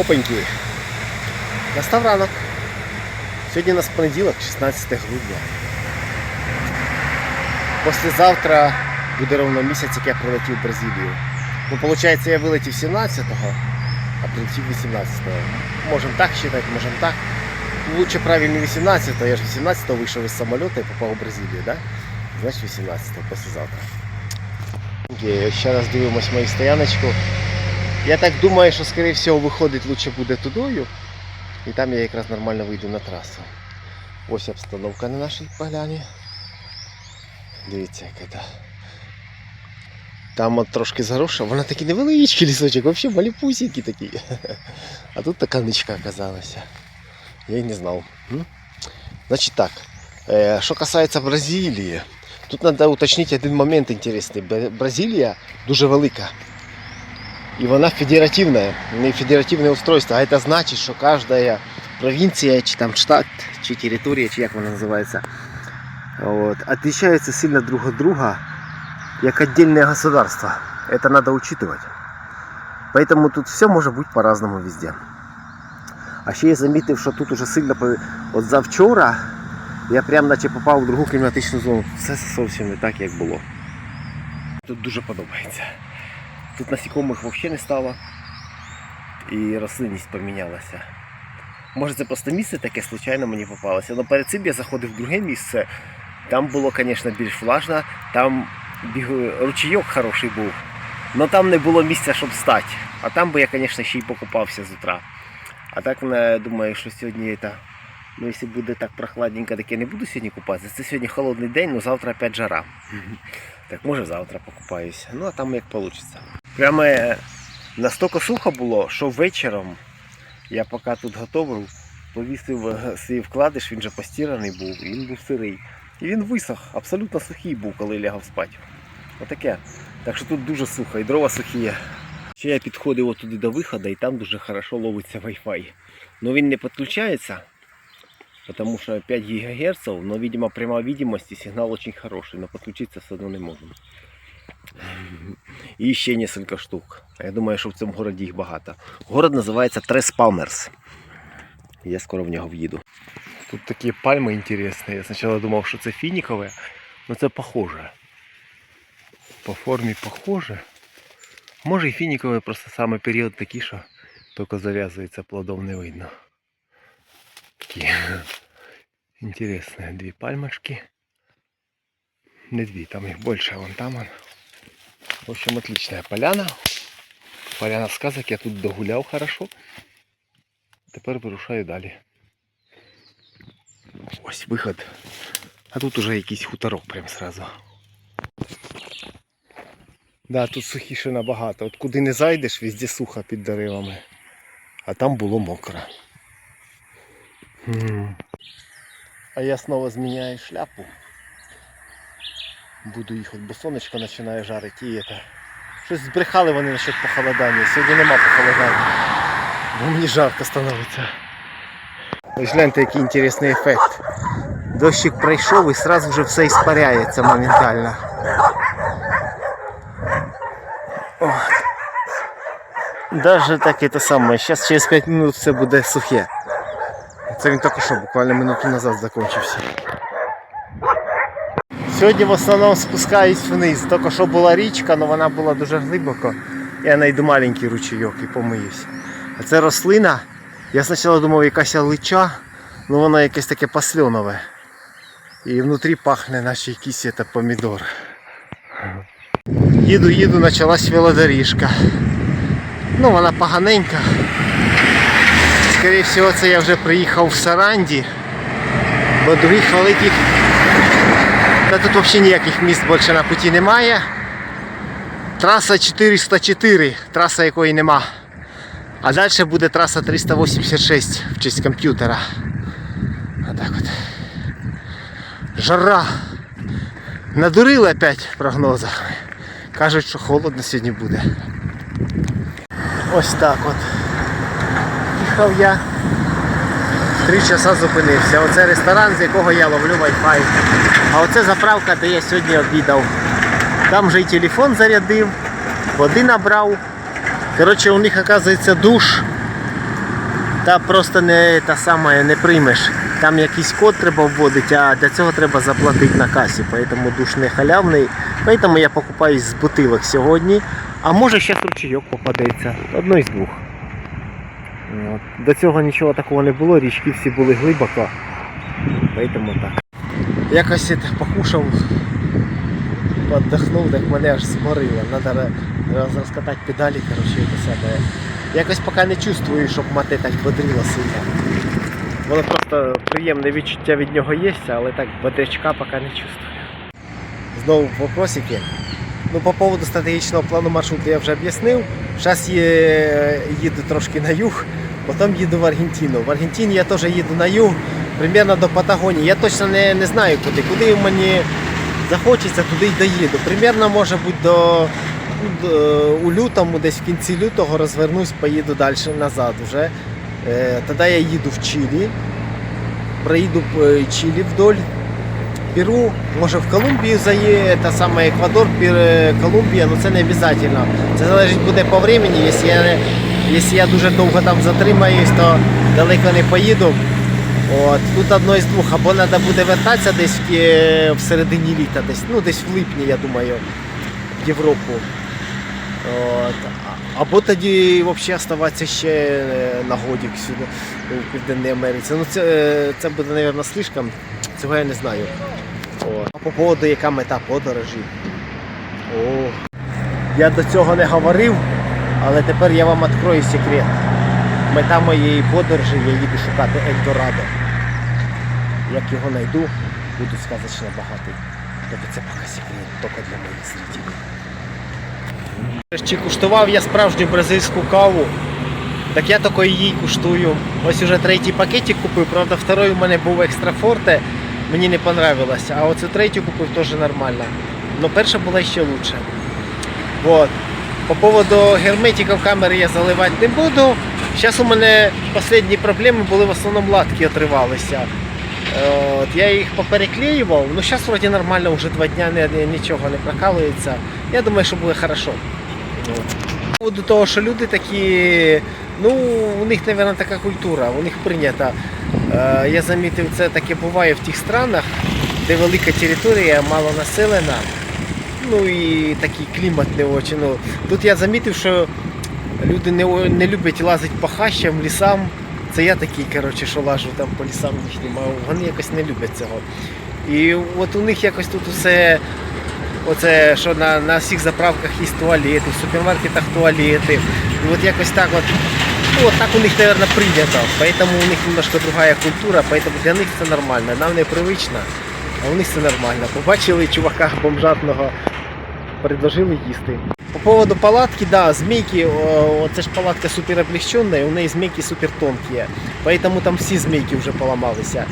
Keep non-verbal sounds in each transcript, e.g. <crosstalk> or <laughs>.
Опаньки. Настав ранок. Сьогодні у нас понеділок, 16 грудня. Послезавтра буде ровно місяць, як я прилетів в Бразилію. Ну, виходить, я вилетів 17-го, а прилетів 18-го. Можемо так вважати, можемо так. Лучше правильно 18-го, я ж 18-го вийшов із самоліта і попав в Бразилію, да? Значить 18-го, послезавтра. Ще раз дивимось мою стояночку. Я так думаю, що скоріше всього виходить лучше буде тудою. І там я якраз нормально вийду на трасу. Ось обстановка на нашій поляні. Дивіться, яка та. Там от трошки заросша, вона такий невеличкий лісочок, взагалі маліпусінький такий. <laughs> А тут така ничка оказалася. Я й не знав. М? Значить так, е, що касається Бразилії, тут треба уточнити один момент інтересний. Бра- Бразилія дуже велика. І вона федеративна, не федеративне устройство, а це значить, що кожна провінція, чи там штат, чи територія, чи як вона називається, от, отличается сильно друг от друга, як отдельное государство. Это надо учитывать. Поэтому тут все може бути по-разному везде. А ще я замітив, що тут уже сильно по- от завчора я прям наче попав в другу кліматичну зону. Все зовсім не так, як було. Тут дуже подобається. Тут насікомих взагалі не стало. І рослинність помінялася. Може це просто місце таке случайно мені попалося. Але перед цим я заходив в друге місце. Там було, звісно, більш влажно, там ручейок хороший був. Але там не було місця, щоб стати. А там би я, звісно, ще й покупався з утра. А так думаю, що сьогодні це. Ну, якщо буде так прохладненько, так я не буду сьогодні купатися. Це сьогодні холодний день, але завтра опять жара. <laughs> Так може завтра покупаюся. Ну а там як вийде. Прямо настільки сухо було, що вечором я поки тут готував, повісив е, свій вкладиш, він вже постіраний був, він був сирий. І він висох, абсолютно сухий був, коли лягав спати. Отаке. Так що тут дуже сухо, і дрова сухі. Ще я підходив отуди до виходу, і там дуже хорошо ловиться Wi-Fi. Но він не підключається, потому что 5 ГГц, но, видимо, прямая видимость и сигнал очень хороший, но подключиться все одно не можем. І ще несколько штук. Я думаю, що в цьому городі їх багато. Город називається Трес Палмерс. Я скоро в нього в'їду. Тут такі пальми інтересні. Я спочатку думав, що це фінікове, але це похоже. По формі похоже. Може і фінікове, просто саме період такий, що тільки зав'язується, плодов не видно. Такі інтересні <laughs> дві пальмочки. Не дві, там їх більше, вон там. Вон. В общем, отличная поляна. Поляна сказок, я тут догуляв хорошо. Тепер вирушаю далі. Ось виход. А тут уже якийсь хуторок прям сразу. Да, тут сухіше набагато. От куди не зайдеш, везде сухо під деревами. А там було мокро. А я снова зміняю шляпу. Буду їхати, бо сонечко починає жарити і це. Щось збрехали вони насчет похолодання. Сьогодні нема похолодання. Бо мені жарко становиться. Ось гляньте, який інтересний ефект. Дощик пройшов і одразу вже все іспаряється моментально. О. Даже так это самое. Сейчас через 5 минут все буде сухе. Це він тільки що, буквально минуту назад закончився. Сьогодні в основному спускаюсь вниз. Тільки що була річка, але вона була дуже глибоко. Я знайду маленький ручейок і помиюсь. А це рослина. Я спочатку думав якась лича, але вона якесь таке пасльонове. І внутрі пахне наче якийсь помідор. Їду, їду, почалась велодоріжка. Ну, вона поганенька. Скоріше всього, це я вже приїхав в Саранді, бо других великих та тут взагалі ніяких міст більше на путі немає. Траса 404, траса якої нема. А далі буде траса 386 в честь комп'ютера. Отак от. Жара. Надурили опять прогнозами. Кажуть, що холодно сьогодні буде. Ось так от. Їхав я. Три часа зупинився. Оце ресторан, з якого я ловлю Wi-Fi. А оце заправка, де я сьогодні обідав. Там вже і телефон зарядив, води набрав. Коротше, у них, оказується, душ Та просто не та сама не приймеш. Там якийсь код треба вводити, а для цього треба заплатити на касі. Поэтому душ не халявний. Поэтому я покупаюсь з бутилок сьогодні. А може ще ручейок попадеться. Одно із двох. До цього нічого такого не було, річки всі були глибоко. Поэтому так. Якось це покушав, поддохнув, так мене аж зморило. Роз- розкатати педалі, коротше, те саме. Якось поки не чувствую, щоб мати так бодрило сильно. Воно просто приємне відчуття від нього є, але так бодрячка поки не чувствую. Знову вопросики. Ну, по поводу стратегічного плану маршруту я вже об'яснив. Зараз їду трошки на юг, потім їду в Аргентину. В Аргентині я теж їду на юг, примерно до Патагонії. Я точно не, не знаю куди. Куди мені захочеться, туди й доїду. Примерно може бути до, до у лютому, десь в кінці лютого розвернусь, поїду далі назад вже. Е, тоді я їду в Чилі, проїду е, Чилі вдоль. Перу, може в Колумбію заїде, та саме Еквадор, е, Колумбія, ну це не обов'язково. Це залежить буде по времени. Якщо я, якщо я дуже довго там затримаюсь, то далеко не поїду. От, тут одно із двох, або треба буде вертатися десь в, середині літа, десь, ну десь в липні, я думаю, в Європу. От, або тоді взагалі оставатися ще е, на годік сюди, у Південній Америці. Ну це, е, це буде, мабуть, слишком. Цього я не знаю. А по поводу, яка мета подорожі. О. Я до цього не говорив, але тепер я вам відкрою секрет. Мета моєї подорожі, я їду шукати Ельдорадо. Як його знайду, буду сказочно багатий. Тобто це поки секрет, тільки для моїх зрителів. Чи куштував я справжню бразильську каву? Так я тільки її куштую. Ось уже третій пакетик купив, правда, второй у мене був екстра форте, мені не понравилось. А оцю третю купив теж нормально. Но перша була ще лучше. Вот. По поводу герметиків камери я заливати не буду. Зараз у мене останні проблеми були в основному латки отривалися. От, я їх попереклеював, ну зараз вроді нормально, вже два не- нічого не прокалується. Я думаю, що буде. От. По поводу того, що люди такі, ну, у них, мабуть, така культура, у них прийнята. Е, Я замітив, це таке буває в тих странах, де велика територія, мало населена, ну і такий клімат не очень. Ну, тут я замітив, що люди не, не люблять лазити по хащам, лісам. Це я такий, коротше, що лажу там по лісам їхнім, а вони якось не люблять цього. І от у них якось тут усе, оце, що на, на всіх заправках є туалети, в супермаркетах туалети. І от якось так от, ну вот так у них, мабуть, прийнято. Поэтому у них немножко другая культура, поэтому для них це нормально. Нам непривично, а у них це нормально. Побачили чувака бомжатного, предложили їсти. По поводу палатки, да, змейки, о, це ж палатка супер облегченная, у неї змейки супер тонкі, поэтому там всі змейки вже поламалися.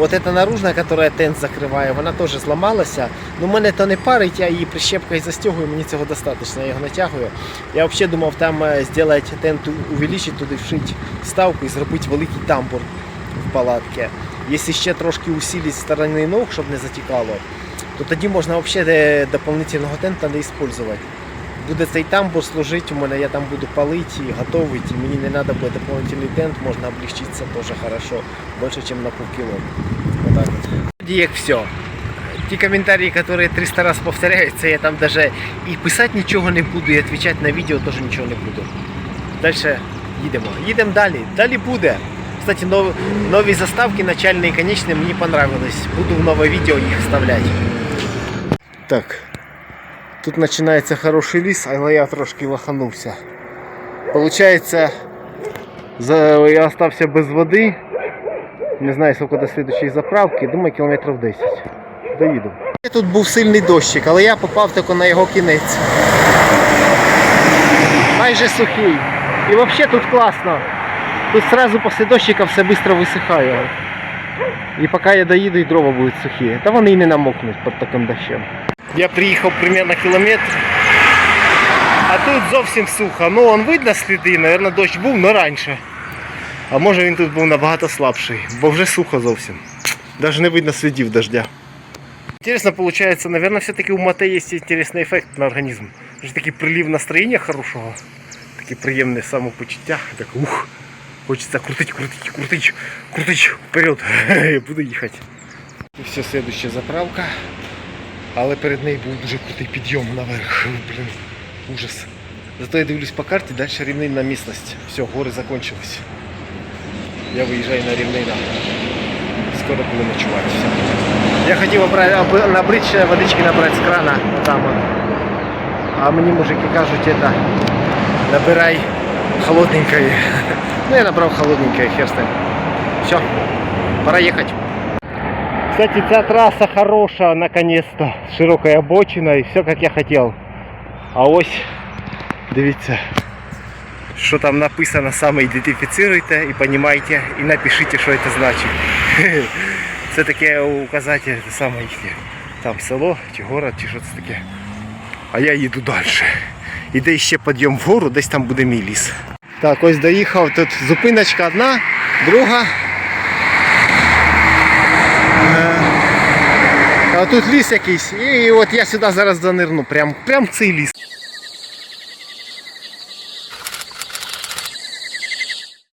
От эта наружна, которая тент закриває, вона теж зламалася. Ну мене то не парить, я її прищепкою застягую, мені цього достатньо, я його натягую. Я взагалі думав там зробити тент, увеличити туди, вшити ставку і зробити великий тамбур в палатці. Якщо ще трошки усилити з сторони ног, щоб не затікало, то тоді можна взагалі е, дополнительного тента не використовувати. Буде цей тамбур служити у мене, я там буду палити і готувати, і мені не треба буде дополнительний тент, можна облегчитися теж хорошо, більше, ніж на. Вроде як все. Ті коментарі, які 300 раз повторяються, я там даже і писати нічого не буду, і відповідати на відео теж нічого не буду. Далі їдемо. Їдемо далі. Далі буде. Кстати, нов, нові заставки, начальні і конечні, мені понравились. Буду в нове відео їх вставляти. Так. Тут починається хороший ліс, але я трошки лоханувся. Получається, я остався без води. Не знаю, скільки до слідчої заправки, думаю, кілометрів 10. Доїду. Тут був сильний дощик, але я попав тільки на його кінець. Майже сухий. І взагалі тут класно. Тут одразу після дощика все швидко висихає. І поки я доїду, і дрова будуть сухі. Та вони і не намокнуть під таким дощем. Я приїхав примерно кілометр. А тут зовсім сухо. Ну, он видно сліди, мабуть, дощ був, але раніше. А може він тут був набагато слабший, бо вже сухо зовсім. Навіть не видно слідів дождя. Интересно получается, наверное, все-таки у мате есть интересный эффект на организм. Вже такий прилив настроєння хорошого, таке приємне самопочуття, так ух, Хочеться крутить, крутить, крутить, крутить вперед. <laughs> Буду їхати. І все, следующая заправка. Але перед нею був дуже крутий підйом наверх. Блін, ужас. Зато я дивлюсь по карті, далі рівнинна місцевість. Все, гори закончились. Я виїжджаю на рівнина. Скоро буду ночувати. Все. Я хотів обра- об- набрати ще водички набрати з крана. Там от. А мені мужики кажуть, это, набирай холодненькое. <laughs> Ну я набрал холодненькое, хер с ним. Все, пора ехать. Кстати, ця трасса хороша, наконец-то. С широкой обочиной, все как я хотел. А ось, дивіться, що там написано, саме ідентифіцируйте і понімайте, і напишіть, що це значить. <laughs> Це таке указатель, це саме їхнє. Там село, чи город, чи що це таке. А я їду далі. Іде ще підйом вгору, десь там буде мій ліс. Так, ось доїхав, тут зупиночка одна, друга. А тут ліс якийсь. І от я сюди зараз занирну, прям, прям цей ліс.